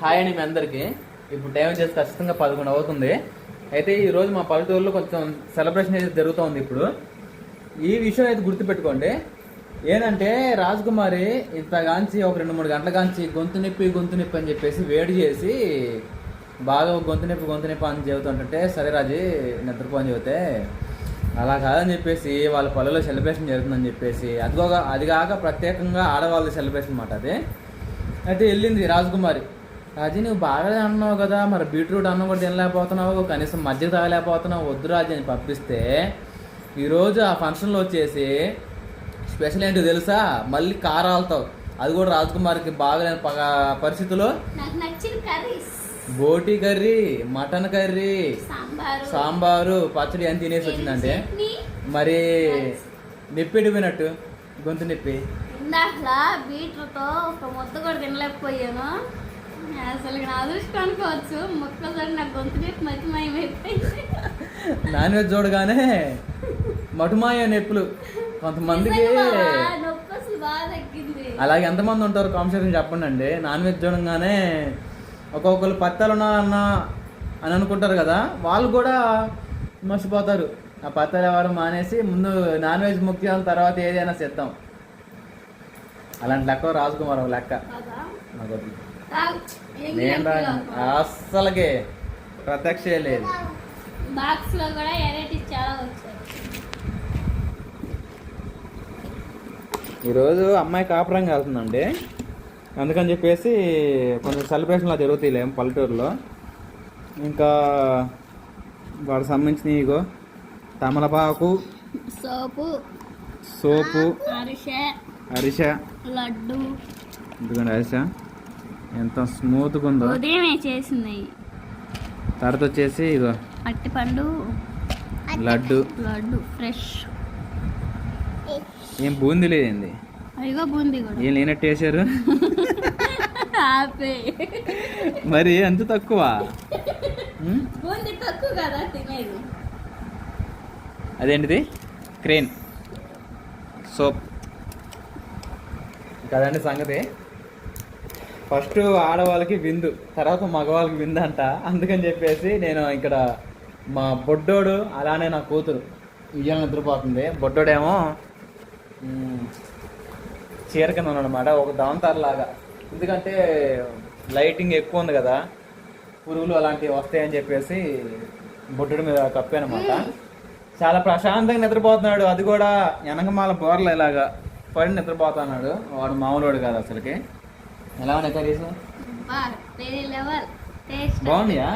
Hi అండి మీ అందరికి. ఇప్పుడు టైం చేసి ఖచ్చితంగా పదకొండు అవుతుంది. అయితే ఈ రోజు మా పల్లెటూరులో కొంచెం సెలబ్రేషన్ అయితే జరుగుతోంది ఇప్పుడు. ఈ విషయం అయితే గుర్తుపెట్టుకోండి. ఏంటంటే రాజకుమారి ఇంతగాంచి ఒక రెండు మూడు గంటల కాంచి గొంతు నొప్పి గొంతు నొప్పి అని చెప్పేసి వేడి చేసి బాగా గొంతు నొప్పి గొంతు నొప్పి అని చెబుతుంటే సరే రాజీ నిద్రపో అని చెబితే అలా కాదని చెప్పేసి వాళ్ళ పల్లెలో సెలబ్రేషన్ జరుగుతుందని చెప్పేసి అదిగోగా అది కాక ప్రత్యేకంగా ఆడవాళ్ళ సెలబ్రేషన్ అన్నమాట అది. అయితే వెళ్ళింది రాజకుమారి. రాజీ నువ్వు బాగా అన్నావు కదా మరి బీట్రూట్ అన్నం కూడా తినలేకపోతున్నావు కనీసం మజ్జిగ తాగలేకపోతున్నావు వద్దు రాజీ అని పంపిస్తే ఈరోజు ఆ ఫంక్షన్లో వచ్చేసి స్పెషల్ ఏంటో తెలుసా? మళ్ళీ కారాలతో అది కూడా రాజకుమారికి బాగలేని పరిస్థితిలో బోటి కర్రీ మటన్ కర్రీ సాంబారు. పచ్చడి అని తినేసి వచ్చిందంటే మరి నొప్పి పోయినట్టు గొంతు నొప్పి. బీట్రూట్తో ఒక ముద్ద కూడా తినలేకపోయాను. అసలు నా అదృష్టం అనుకోవచ్చు మొక్కసారి నా గొంతు నొప్పి మతిమయం అయిపోయింది. నాన్ వెజ్ చూడగానే మటుమాయ నొప్పులు. కొంతమందికి నిజంగా బావా, నొప్పి అసలు బాగా తగ్గింది. అలాగే ఎంతమంది ఉంటారు కాంపిటీషన్ చెప్పండి అండి నాన్ వెజ్ చూడంగానే ఒక్కొక్కరు పత్తాలు ఉన్నారన్న అని అనుకుంటారు కదా వాళ్ళు కూడా మర్చిపోతారు ఆ పత్తాలు ఎవరు మానేసి ముందు నాన్ వెజ్ ముఖ్యం తర్వాత ఏదైనా సిద్ధం అలాంటి లెక్క రాజకుమార్ లెక్క. నేను. అస్సలకే ప్రత్యక్ష లేదు. బాక్స్లో కూడా చాలా వచ్చాయి. ఈరోజు అమ్మాయి కాపురంగా వెళ్తుందండి అందుకని చెప్పేసి కొంచెం సెలబ్రేషన్లా జరుగుతాయిలే పల్లెటూరులో. ఇంకా వాడికి సంబంధించిన ఇగో తమలపాకు సోపు సోపు అరిసె అరిస. లడ్డు. ఎందుకండి అరిస? ఎంత స్మూత్గా ఉందో ఉదయమే చేసినాయి తర్వాత వచ్చేసి ఇగో. అట్టిపండు లడ్డు. లడ్డు ఫ్రెష్. ఏం బూందీ లేదండి. అదిగో బూందీ కూడా. ఏం లేనట్టు వేసారు మరి అంత తక్కువ? బూందీ తక్కువ కదా తినేది. అదేంటిది? క్రేన్. సోప్. కదండి సంగతి. ఫస్ట్ ఆడవాళ్ళకి విందు తర్వాత మగవాళ్ళకి విందు అంట అందుకని చెప్పేసి నేను ఇక్కడ మా బొడ్డోడు అలానే నా కూతురు ఉయ్యాల నిద్రపోతుంది. బొడ్డోడేమో మ్, చీర కింద ఉన్నాడనమాట ఒక ఎందుకంటే లైటింగ్ ఎక్కువ ఉంది కదా పురుగులు అలాంటివి వస్తాయని చెప్పేసి బొడ్డుడి మీద కప్పానమాట. చాలా ప్రశాంతంగా నిద్రపోతున్నాడు. అది కూడా వెనకమాల బోర్లు ఇలాగా పడి నిద్రపోతున్నాడు. వాడు మామూలువాడు కాదు అసలుకి. ఎలా ఉన్నాయి కర్రీస్? బాగున్నాయా.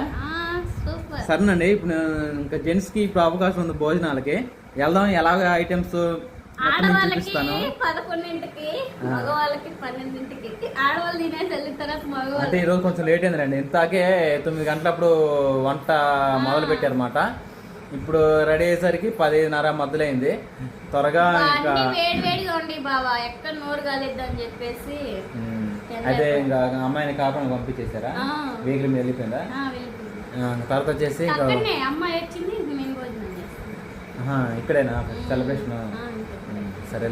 సూపర్ సరేనండి ఇప్పుడు ఇంకా జెంట్స్కి ఇప్పుడు అవకాశం ఉంది భోజనాలకి. వెళ్దాం ఎలాగ ఐటమ్స్ చూపిస్తాను. పదకొండింటికి ఆ. మగవాళ్ళకి పన్నెండింటికి. ఆడవాళ్ళు తినేసి వెళ్ళిన తర్వాత అంటే ఈరోజు కొంచెం లేట్ అయిందండి ఇంతాకే తొమ్మిది గంటలప్పుడు వంట మొదలు పెట్టారన్నమాట ఇప్పుడు రెడీ అయ్యేసరికి పదిన్నర మధ్యలైంది త్వరగా ఇంకా అన్ని వేడి వేడిగా ఉండి బావా ఎక్కడ నోరు కాలేద్దని చెప్పేసి. అయితే ఇంకా అమ్మాయిని కాకుండా పంపించేశారా. వెహికల్ మీద వెళ్ళిపోయిందా? తర్వాత వచ్చేసి ఇక్కడేనా? సెలబ్రేషన్. సరే